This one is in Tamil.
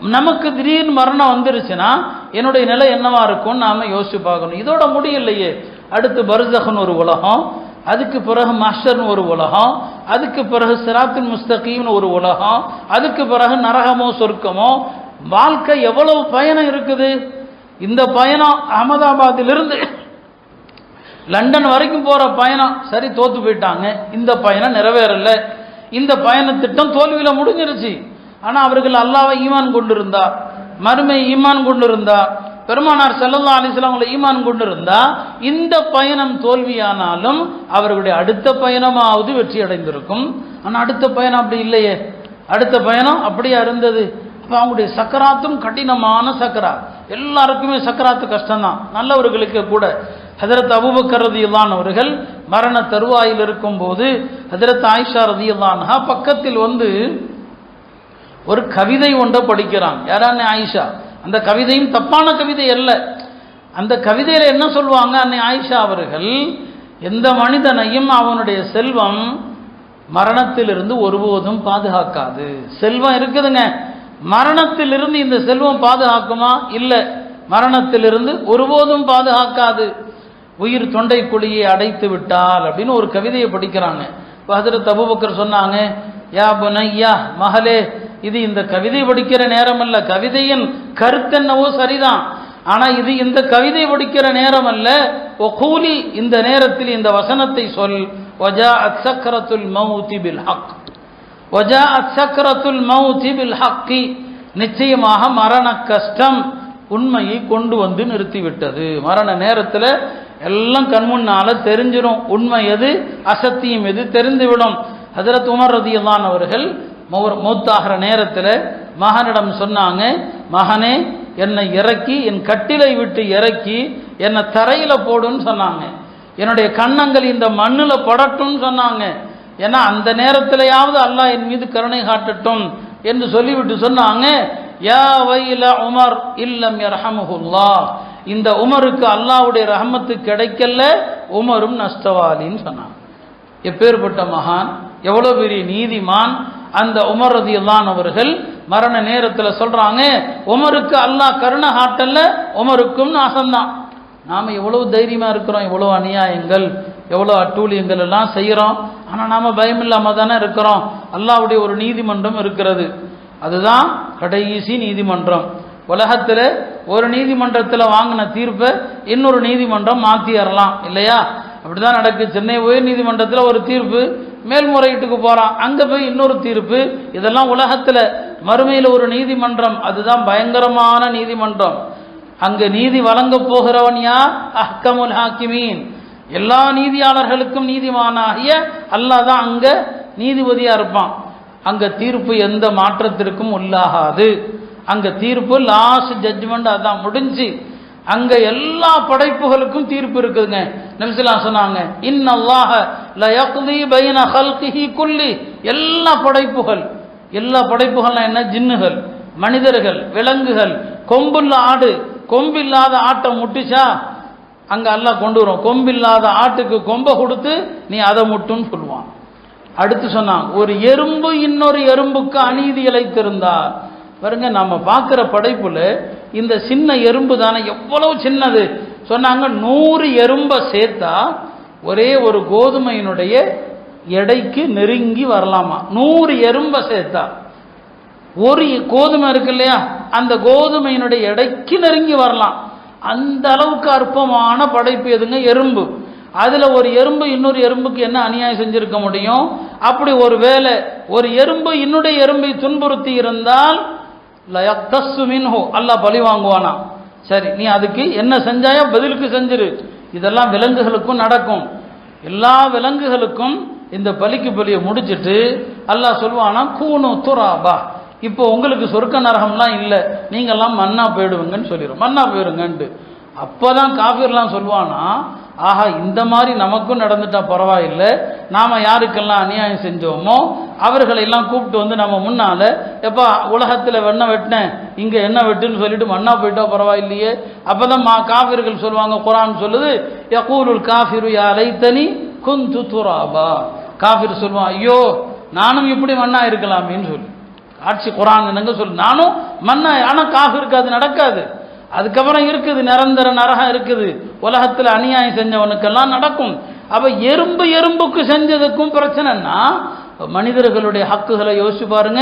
நமக்கு திடீர்னு மரணம் வந்துருச்சுன்னா என்னுடைய நிலை என்னவா இருக்கும்னு நாம யோசிச்சு பார்க்கணும். இதோட முடியலையே அடுத்து பருசகன் ஒரு உலகம் அதுக்கு பிறகு மாஸ்டர்னு ஒரு உலகம் அதுக்கு பிறகு சிராத்தின் முஸ்தகீம்னு ஒரு உலகம் அதுக்கு பிறகு நரகமோ சொர்க்கமோ வாழ்க்கை எவ்வளவு பயணம் இருக்குது? இந்த பயணம் அகமதாபாத்திலிருந்து லண்டன் வரைக்கும் போற பயணம். சரி தோத்து போயிட்டாங்க. இந்த பயணம் நிறைவேறல. இந்த பயண திட்டம் தோல்வியில முடிஞ்சிருச்சு. ஆனால் அவர்கள் அல்லாவை ஈமான் கொண்டிருந்தா மறுமை ஈமான் கொண்டிருந்தா பெருமானார் செல்லல்லா அலிஸ்லாமங்களை ஈமான் கொண்டிருந்தா இந்த பயணம் தோல்வியானாலும் அவர்களுடைய அடுத்த பயணமாவது வெற்றி அடைந்திருக்கும். ஆனால் அடுத்த பயணம் அப்படி இல்லையே. அடுத்த பயணம் அப்படியே இருந்தது? இப்போ அவங்களுடைய சக்கராத்தும் கடினமான சக்கரா. எல்லாருக்குமே சக்கராத்து கஷ்டம்தான். நல்லவர்களுக்கு கூட. ஹதரத் அபுபக்கர் ரதியுல்லான் அவர்கள் மரண தருவாயில் இருக்கும்போது ஹதரத் ஆயிஷா ரதியுல்லான்ஹா பக்கத்தில் வந்து ஒரு கவிதை ஒன்றை படிக்கிறான். யாரான ஆயிஷா? அந்த கவிதையும் தப்பான கவிதை அல்ல. அந்த கவிதையில் என்ன சொல்லுவாங்க? அன்னை ஆயிஷா அவர்கள் எந்த மனிதனையும் அவனுடைய செல்வம் மரணத்திலிருந்து ஒருபோதும் பாதுகாக்காது. செல்வம் இருக்குதுங்க. மரணத்திலிருந்து இந்த செல்வம் பாதுகாக்குமா? இல்லை. மரணத்திலிருந்து ஒருபோதும் பாதுகாக்காது. உயிர் தொண்டை குழியை அடைத்து விட்டால் அப்படின்னு ஒரு கவிதையை படிக்கிறாங்க. இப்போ ஹதரத் அபுபக்கர் சொன்னாங்க யா புனையா மகளே இது இந்த கவிதை படிக்கிற நேரம் அல்ல கவிதையின் கருத்தென்னவோ சரிதான். ஆனால் இது இந்த கவிதை படிக்கிற நேரம் அல்ல ஓ கூலி இந்த நேரத்தில் இந்த வசனத்தை சொல். வஜா அச்சக்கரத்துல் மவுதி பில் ஹக் வஜா அச்சக்கரத்துல் மவுதி பில் ஹக்கி நிச்சயமாக மரண கஷ்டம் உண்மையை கொண்டு வந்து நிறுத்திவிட்டது. மரண நேரத்தில் எல்லாம் கண்முன்னால தெரிஞ்சிடும் உண்மை எது? அசத்தியம் எது? தெரிந்துவிடும். ஹதரத் உமர் ரதியல்லான் அவர்கள் மௌத்தாகிற நேரத்தில் மகனிடம் சொன்னாங்க மகனே என்னை இறக்கி என் கட்டிலை விட்டு இறக்கி என்னை தரையில் போடுன்னு சொன்னாங்க. என்னுடைய கன்னங்கள் இந்த மண்ணில் படட்டும்னு சொன்னாங்க. ஏன்னா அந்த நேரத்திலேயாவது அல்லாஹ் என் மீது கருணை காட்டட்டும் என்று சொல்லிவிட்டு சொன்னாங்க. யா வைல உமர் இல்லம் ரஹமுல்லா இந்த உமருக்கு அல்லாவுடைய ரஹமத்து கிடைக்கல உமரும் நஷ்டவாளின்னு சொன்னாங்க. எப்பேற்பட்ட மகான் எவ்வளோ பெரிய நீதிமான் அந்த உமர் ரதியல்லான் அவர்கள் மரண நேரத்தில் சொல்றாங்க உமருக்கு அல்லாஹ் கருணை ஹாட்டல்ல உமருக்கும் நாசம்தான். நாம எவ்வளவு தைரியமா இருக்கிறோம் எவ்வளவு அநியாயங்கள் எவ்வளோ அட்டூழியங்கள் எல்லாம் செய்கிறோம் ஆனால் நாம் பயம் இல்லாமல் தானே இருக்கிறோம். அல்லாவுடைய ஒரு நீதிமன்றம் இருக்கிறது. அதுதான் கடைசி நீதிமன்றம். உலகத்தில் ஒரு நீதிமன்றத்தில் வாங்கின தீர்ப்பை இன்னொரு நீதிமன்றம் மாத்திரலாம் இல்லையா? அப்படிதான் நடக்கு. சென்னை உயர் நீதிமன்றத்தில் ஒரு தீர்ப்பு மேல்முறையீட்டுக்கு போகிறான் அங்கே போய் இன்னொரு தீர்ப்பு. இதெல்லாம் உலகத்தில் மறுமையில் ஒரு நீதிமன்றம். அதுதான் பயங்கரமான நீதிமன்றம். அங்கே நீதி வழங்க போகிறவன் யா அஹ்கமுல் ஹாக்கிமீன். எல்லா நீதியாளர்களுக்கும் நீதிமானாகிய அல்லாஹ் தான் அங்கே நீதிபதியாக இருப்பான். அங்கே தீர்ப்பு எந்த மாற்றத்திற்கும் உள்ளாகாது. அங்கே தீர்ப்பு லாஸ்ட் ஜட்ஜ்மெண்ட் அதான் முடிஞ்சு. அங்கே எல்லா படைப்புகளுக்கும் தீர்ப்பு இருக்குதுங்க. நபிசுல்லா சொன்னாங்க இன்னல்லாஹ லயக்தி பைன ஹல்கிஹி குல்லி. எல்லா படைப்புகள் எல்லா படைப்புகள்னா என்ன? ஜின்னுகள் மனிதர்கள் விலங்குகள். கொம்புள்ள ஆடு கொம்பில்லாத ஆட்டை முட்டிச்சா? அங்கே எல்லாம் கொண்டு வரும். கொம்பில்லாத ஆட்டுக்கு கொம்பை கொடுத்து நீ அதை முட்டுன்னு சொல்லுவான். அடுத்து சொன்னான் ஒரு எறும்பு இன்னொரு எறும்புக்கு அநீதி இழைத்திருந்தார். பாருங்க நம்ம பார்க்குற படைப்புல இந்த சின்ன எறும்பு தானே எவ்வளவு சின்னது? சொன்னாங்க நூறு எறும்பை சேர்த்தா ஒரே ஒரு கோதுமையினுடைய எடைக்கு நெருங்கி வரலாமா? நூறு எறும்பை சேர்த்தா. ஒரு கோதுமை இருக்கு இல்லையா? அந்த கோதுமையினுடைய எடைக்கு நெருங்கி வரலாம். அந்த அளவுக்கு அற்பமான படைப்பு எதுங்க? எறும்பு. அதில் ஒரு எறும்பு இன்னொரு எறும்புக்கு என்ன அநியாயம் செஞ்சிருக்க முடியும்? அப்படி ஒரு வேளை ஒரு எறும்பு இன்னுடைய எறும்பை துன்புறுத்தி இருந்தால் லயக்தஸ்ஸு மின்ஹு. அல்லாஹ் பழி வாங்குவானா? சரி நீ அதுக்கு என்ன செஞ்சாயோ? பதிலுக்கு செஞ்சிரு. இதெல்லாம் விலங்குகளுக்கும் நடக்கும். எல்லா விலங்குகளுக்கும் இந்த பலிக்கு பலியை முடிச்சிட்டு அல்லாஹ் சொல்லுவானா கூணு துராபா. இப்போ உங்களுக்கு சொர்க்க நரகம்லாம் இல்லை நீங்கள்லாம் மண்ணா போயிடுவீங்கன்னு சொல்லிடும் மண்ணா போயிடுங்கன்ட்டு அப்போதான் காஃபிர்லாம் சொல்லுவானா ஆஹா இந்த மாதிரி நமக்கும் நடந்துட்டா பரவாயில்லை. நாம் யாருக்கெல்லாம் அநியாயம் செஞ்சோமோ அவர்களை எல்லாம் கூப்பிட்டு வந்து நம்ம முன்னால எப்பா உலகத்தில் வெண்ண வெட்டினேன் இங்கே என்ன வெட்டுன்னு சொல்லிட்டு மண்ணா போயிட்டா பரவாயில்லையே. அப்பதான் மா காஃபிர்கள் சொல்லுவாங்க குரான் சொல்லுது யகூலுல் காஃபிரு யா தனி குந்து துராபா. காஃபிர் சொல்லுவான் ஐயோ நானும் இப்படி மண்ணா இருக்கலாமேன்னு சொல்லி. ஆட்சி குரான் என்னங்க சொல்லு நானும் மண்ணா ஆனால் காஃபிருக்கு அது நடக்காது. அதுக்கப்புறம் இருக்குது நிரந்தர நரகம் இருக்குது. உலகத்தில் அநியாயம் செஞ்சவனுக்கெல்லாம் நடக்கும். அப்ப எறும்பு எறும்புக்கு செஞ்சதுக்கும் பிரச்சனைன்னா மனிதர்களுடைய ஹக்குகளை யோசிச்சு பாருங்க.